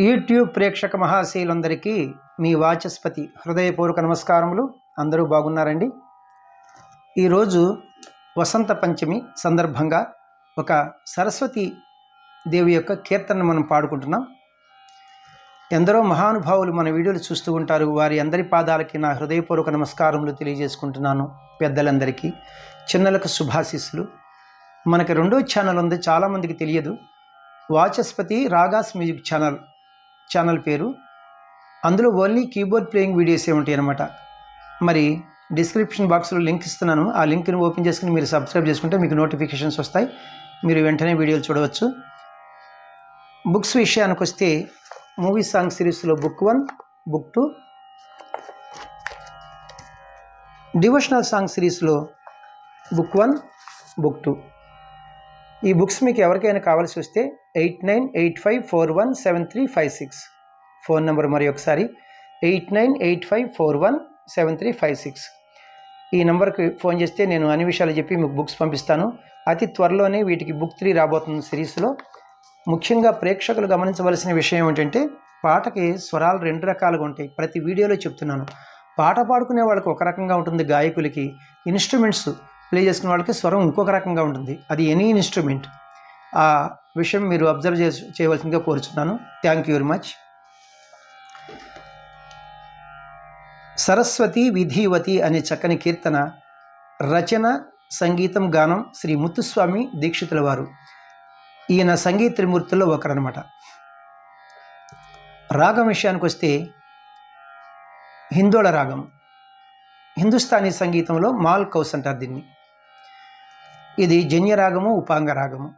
YouTube ప్రేక్షక మహాశీలందరికీ మీ వాచస్పతి హృదయపూర్వక నమస్కారములు. అందరూ బాగున్నారండి? ఈరోజు వసంత పంచమి సందర్భంగా ఒక సరస్వతి దేవి యొక్క కీర్తనను మనం పాడుకుంటున్నాం. ఎందరో మహానుభావులు మన వీడియోలు చూస్తూ ఉంటారు. వారి అందరి పాదాలకి నా హృదయపూర్వక నమస్కారములు తెలియజేసుకుంటున్నాను పెద్దలందరికీ. చిన్నలకు శుభాశీస్సులు. మనకి రెండో ఛానల్ ఉంది చాలామందికి తెలియదు. Vachaspati ragas music channel channel పేరు. అందులో ఓన్లీ కీబోర్డ్ ప్లేయింగ్ వీడియోసే ఉంటాయి అనమాట మరి డిస్క్రిప్షన్ బాక్స్లో లింక్ ఇస్తున్నాను. ఆ లింక్ని ఓపెన్ చేసుకుని మీరు సబ్స్క్రైబ్ చేసుకుంటే మీకు నోటిఫికేషన్స్ వస్తాయి. మీరు వెంటనే వీడియోలు చూడవచ్చు. బుక్స్ విషయానికి వస్తే మూవీ సాంగ్ సిరీస్లో book one book two. Devotional song సిరీస్లో బుక్ వన్ బుక్ టూ. ఈ బుక్స్ మీకు ఎవరికైనా కావాల్సి వస్తే eight nine eight five four one seven three five six. Phone number మరి ఒకసారి eight nine eight five four one seven three five six. ఈ నెంబర్కి ఫోన్ చేస్తే నేను అన్ని విషయాలు చెప్పి మీకు బుక్స్ పంపిస్తాను. అతి త్వరలోనే వీటికి బుక్ త్రీ రాబోతుంది సిరీస్లో. ముఖ్యంగా ప్రేక్షకులు గమనించవలసిన విషయం ఏంటంటే పాటకి స్వరాలు రెండు రకాలుగా ఉంటాయి. ప్రతి వీడియోలో చెప్తున్నాను. పాట పాడుకునే వాళ్ళకి ఒక రకంగా ఉంటుంది గాయకులకి ఇన్స్ట్రుమెంట్స్. ప్లే చేసుకున్న వాళ్ళకి స్వరం ఇంకొక రకంగా ఉంటుంది. అది ఎనీ ఇన్స్ట్రుమెంట్ ఆ విషయం మీరు అబ్జర్వ్ చే చేయవలసిందిగా కోరుచున్నాను. Thank you very much Saraswati Vidhivati అనే చక్కని కీర్తన రచన సంగీతం గానం శ్రీ ముత్తుస్వామి దీక్షితుల వారు. ఈయన సంగీత త్రిమూర్తుల్లో ఒకరనమాట రాగం విషయానికి వస్తే హిందోళ రాగం. హిందుస్థానీ సంగీతంలో మాల్ కౌస్ అంటారు దీన్ని. ఇది జన్య రాగము రాగము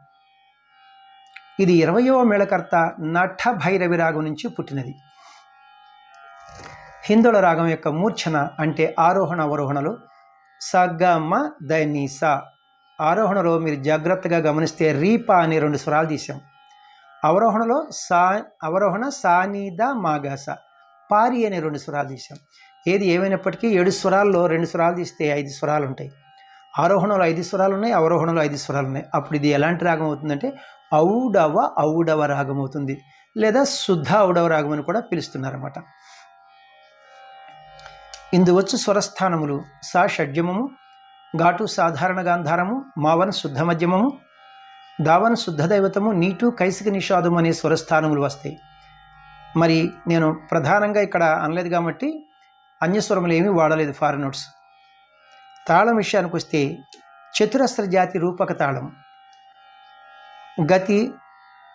ఇది ఇరవయవ మేళకర్త నఠ భైరవి రాగం నుంచి పుట్టినది. హిందుల రాగం యొక్క మూర్ఛన అంటే ఆరోహణ అవరోహణలో. సగమ దనిస ఆరోహణలో మీరు జాగ్రత్తగా గమనిస్తే రీపా అనే రెండు స్వరాలు తీసాం అవరోహణలో సా అవరోహణ సానీద మాగాస. పారి అనే రెండు స్వరాలు తీసాం ఏది ఏమైనప్పటికీ ఏడు స్వరాల్లో రెండు స్వరాలు తీస్తే ఐదు స్వరాలు ఉంటాయి ఆరోహణలో ఐదు స్వరాలు ఉన్నాయి అవరోహణలో ఐదు స్వరాలు ఉన్నాయి. అప్పుడు ఇది ఎలాంటి రాగం అవుతుందంటే ఔడవ ఔడవ రాగం అవుతుంది. లేదా శుద్ధ ఔడవ రాగం అని కూడా పిలుస్తున్నారన్నమాట. ఇందువచ్చు స్వరస్థానములు సా షడ్జమము ఘాటు సాధారణ గాంధారము మావన్ శుద్ధ మధ్యమము దావన్ శుద్ధ దైవతము నీటు కైసిక నిషాదం అనే స్వరస్థానములు వస్తాయి. మరి నేను ప్రధానంగా ఇక్కడ అనలేదు కాబట్టి అన్యస్వరములు ఏమీ వాడలేదు ఫారెన్ నోట్స్. తాళం విషయానికి వస్తే చతురస్ర జాతి రూపక తాళం. గతి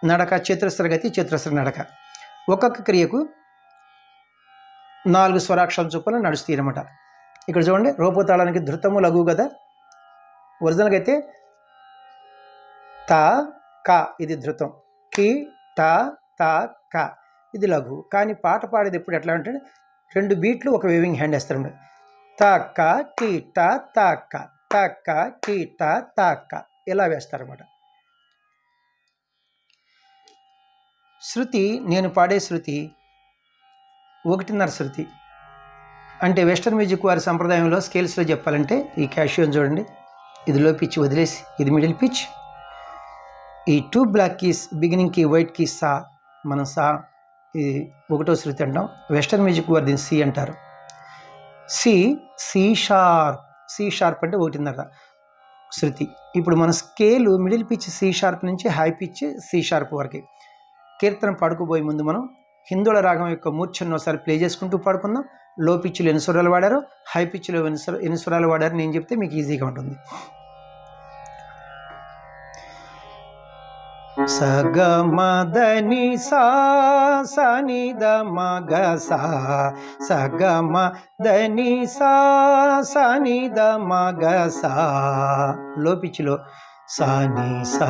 నడక చతురస్ర గతి చతురస్ర నడక. ఒక్కొక్క క్రియకు నాలుగు స్వరాక్షరం చొప్పున నడుస్తాయి అనమాట ఇక్కడ చూడండి రూపతాళానికి ధృతము లఘు కదా ఒరిజినల్గా అయితే త క ఇది ధృతం. కి ట త క ఇది లఘు. కానీ పాట పాడేది ఎప్పుడు ఎట్లా అంటే రెండు బీట్లు ఒక వేవింగ్ హ్యాండ్ వేస్తారు. తాక కీట తాక తాక కీట తాక ఇలా వేస్తారన్నమాట. శృతి నేను పాడే శృతి ఒకటిన్నర శృతి. అంటే వెస్టర్న్ మ్యూజిక్ వారి సంప్రదాయంలో స్కేల్స్లో చెప్పాలంటే ఈ క్యాషియోన్ చూడండి. ఇది లో పిచ్ వదిలేసి ఇది మిడిల్ పిచ్ ఈ two black keys beginning key white keys సా మనం సా ఇది ఒకటో శృతి అంటాం. వెస్టర్న్ మ్యూజిక్ వారు దీన్ని సి అంటారు. C C sharp. C sharp అంటే ఒకటిన్నర శృతి. ఇప్పుడు మన scale middle pitch C sharp నుంచి హై పిచ్ సి షార్ప్ వరకు. కీర్తన పాడుకోబోయే ముందు మనం హిందువుల రాగం యొక్క మూర్ఛను ఒకసారి ప్లే చేసుకుంటూ పాడుకుందాం. లో పిచ్లో ఎన్ని స్వరాలు వాడారు హై పిచ్లో ఎన్ని ఎన్ని స్వరాలు వాడారు నేను చెప్తే మీకు ఈజీగా ఉంటుంది. సగమదని సా సని ద మగ సా సగమ దని సా సని ద మగ సా పిచ్చిలో సాని సా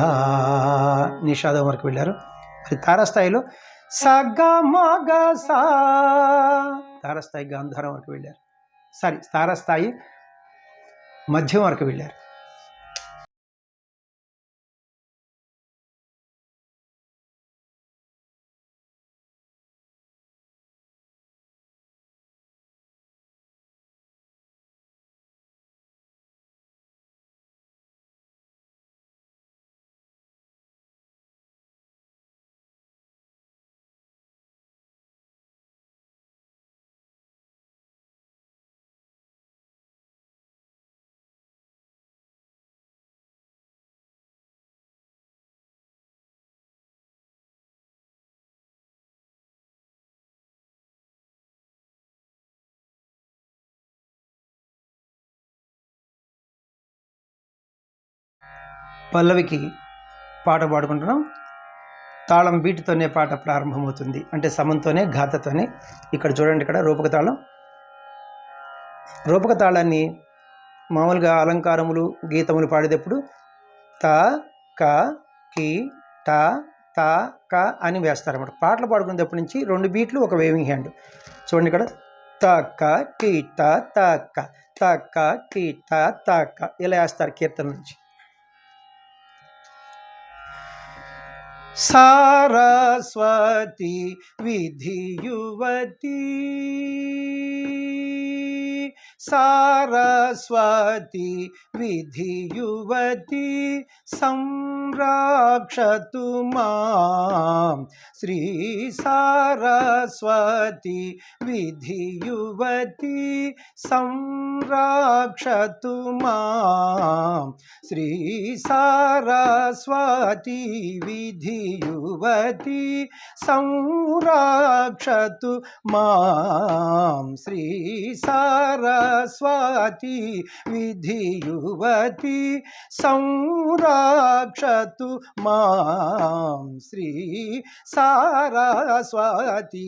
నిషాదం వరకు వెళ్ళారు. మరి తారస్థాయిలో సగమగ సా తారస్థాయి గాంధారం వరకు వెళ్ళారు. సారీ తారస్థాయి మధ్యం వరకు వెళ్ళారు. పల్లవికి పాట పాడుకుంటున్నాం. తాళం బీటుతోనే పాట ప్రారంభమవుతుంది. అంటే సమంతోనే ఘాతతోనే. ఇక్కడ చూడండి ఇక్కడ రూపక తాళం. రూపక తాళాన్ని మామూలుగా అలంకారములు గీతములు పాడేటప్పుడు త క కి ట త క అని వేస్తారన్నమాట. పాటలు పాడుకునేటప్పటి నుంచి రెండు బీట్లు ఒక వేవింగ్ హ్యాండ్ చూడండి ఇక్కడ. త క కి ట త క. త క కి ట త క. ఇలా వేస్తారు కీర్తన నుంచి. సారస్వతి విధియువతి సారస్వతి విధియువతి సంరక్షతు మాం శ్రీ సారస్వతి విధియువతి సంరక్షతు మాం శ్రీ సారస్వతి విధియువతి సంరక్షతు మాం శ్రీ సారస్వతి విధియువతి సంరక్షతు మాం శ్రీ సారస్వతి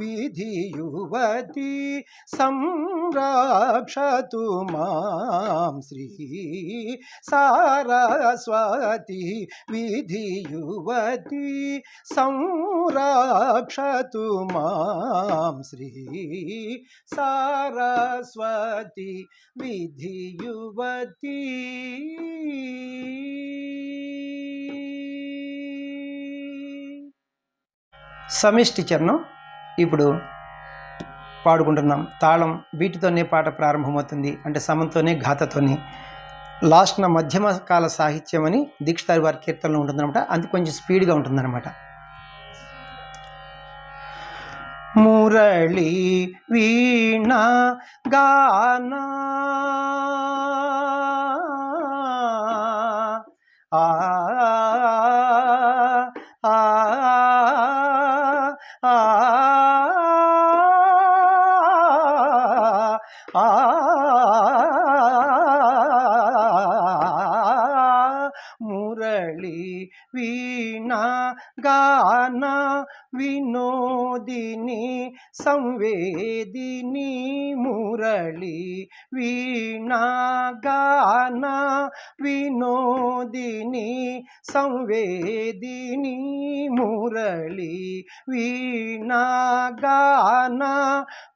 విధియువతి సంరక్షతు మాం శ్రీ సారస్వతి విధియువతి సంరక్షతు మాం శ్రీ సారస్వతి విధియువతి సమిష్టి చరణం. ఇప్పుడు పాడుకుంటున్నాం. తాళం వీటితోనే పాట ప్రారంభమవుతుంది. అంటే సమంతోనే ఘాతతోనే. లాస్ట్న మధ్యమ కాల సాహిత్యం అని దీక్షితారి వారి కీర్తనలో ఉంటుందన్నమాట. అది కొంచెం స్పీడ్గా ఉంటుందన్నమాట. మురళి వీణ గానా ఆ ఆ ఆ మురళి వీణ గాన వినోదిని సంవేదిని మురళి వీణ గానా వినోదిని సంవేదిని మురళి వీణ గాన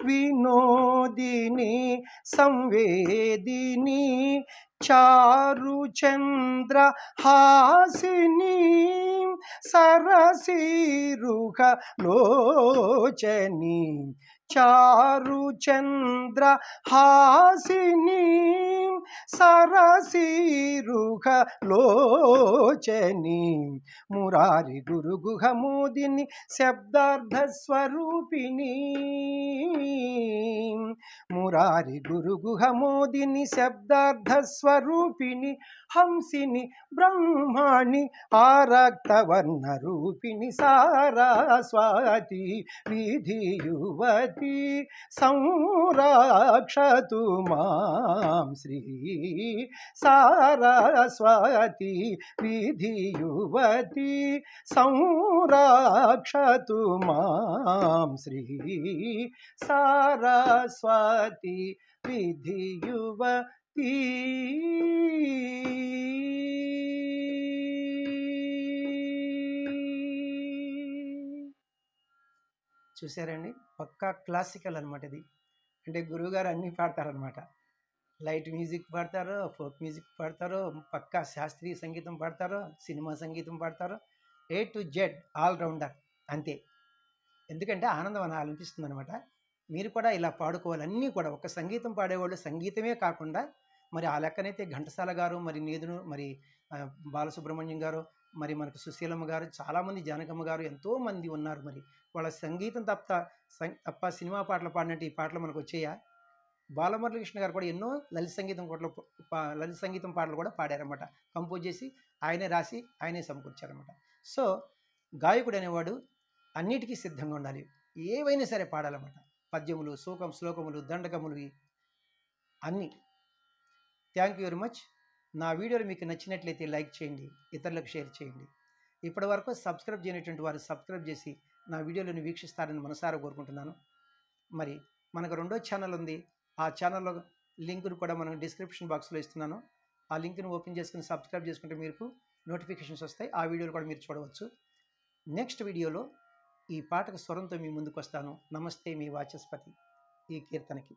వినోదిని సంవేదిని చారు చంద్ర హాసిని సరసీరుహ లోచని చారు చంద్ర హాసిని సరసీరుహ లోచని మురారి గురు గుహమోదిని శబ్దార్థ స్వరూపిణి మురారి గురు గుహమోదిని శబ్దార్థ స్వరూపిణి హంసిని బ్రహ్మాణి ఆరక్తవర్ణ రూపిణి సారస్వతి విధియువతి సంరాక్షతు మాం శ్రీ సారస్వతి విధియువతి సంరాక్షతు మాం శ్రీ సారస్వతి విధియువతి. చూసారండి? పక్కా క్లాసికల్ అనమాట ఇది. అంటే గురువుగారు అన్నీ పాడతారనమాట లైట్ మ్యూజిక్ పాడతారు ఫోక్ మ్యూజిక్ పాడతారు పక్కా శాస్త్రీయ సంగీతం పాడతారు సినిమా సంగీతం పాడతారు ఏ టు జెడ్ ఆల్రౌండర్ అంతే. ఎందుకంటే ఆనందం అని అనిపిస్తుంది అనమాట మీరు కూడా ఇలా పాడుకోవాలి. అన్నీ కూడా ఒక సంగీతం పాడేవాళ్ళు సంగీతమే కాకుండా మరి ఆ లెక్కనైతే ఘంటసాల గారు మరి నేదును మరి బాలసుబ్రహ్మణ్యం గారు మరి మనకు సుశీలమ్మ గారు చాలామంది జానకమ్మ గారు ఎంతోమంది ఉన్నారు మరి. వాళ్ళ సంగీతం తప్ప సం- తప్ప సినిమా పాటలు పాడినట్టు ఈ పాటలు మనకు వచ్చాయా? బాలమురళీకృష్ణ గారు కూడా ఎన్నో లలిత సంగీతం పాటలు పా- లలిత సంగీతం పాటలు కూడా పాడారన్నమాట. కంపోజ్ చేసి ఆయనే రాసి ఆయనే సమకూర్చారన్నమాట. సో గాయకుడు అనేవాడు అన్నిటికీ సిద్ధంగా ఉండాలి. ఏవైనా సరే పాడాలన్నమాట. పద్యములు శోకం శ్లోకములు దండకములు అన్నీ. థ్యాంక్ యూ వెరీ మచ్ నా వీడియోలు మీకు నచ్చినట్లయితే లైక్ చేయండి ఇతరులకు షేర్ చేయండి. ఇప్పటి వరకు సబ్స్క్రైబ్ చేయనటువంటి వారు సబ్స్క్రైబ్ చేసి నా వీడియోలను వీక్షిస్తారని మనసారా కోరుకుంటున్నాను. మరి మనకు రెండో ఛానల్ ఉంది. ఆ ఛానల్లో లింకును కూడా మనం డిస్క్రిప్షన్ బాక్స్లో ఇస్తున్నాను. ఆ లింక్ను ఓపెన్ చేసుకుని సబ్స్క్రైబ్ చేసుకుంటే మీకు నోటిఫికేషన్స్ వస్తాయి. ఆ వీడియోలు కూడా మీరు చూడవచ్చు. నెక్స్ట్ వీడియోలో ఈ పాటకు స్వరంతో మీ ముందుకు వస్తాను నమస్తే మీ వాచస్పతి. ఈ కీర్తనకి.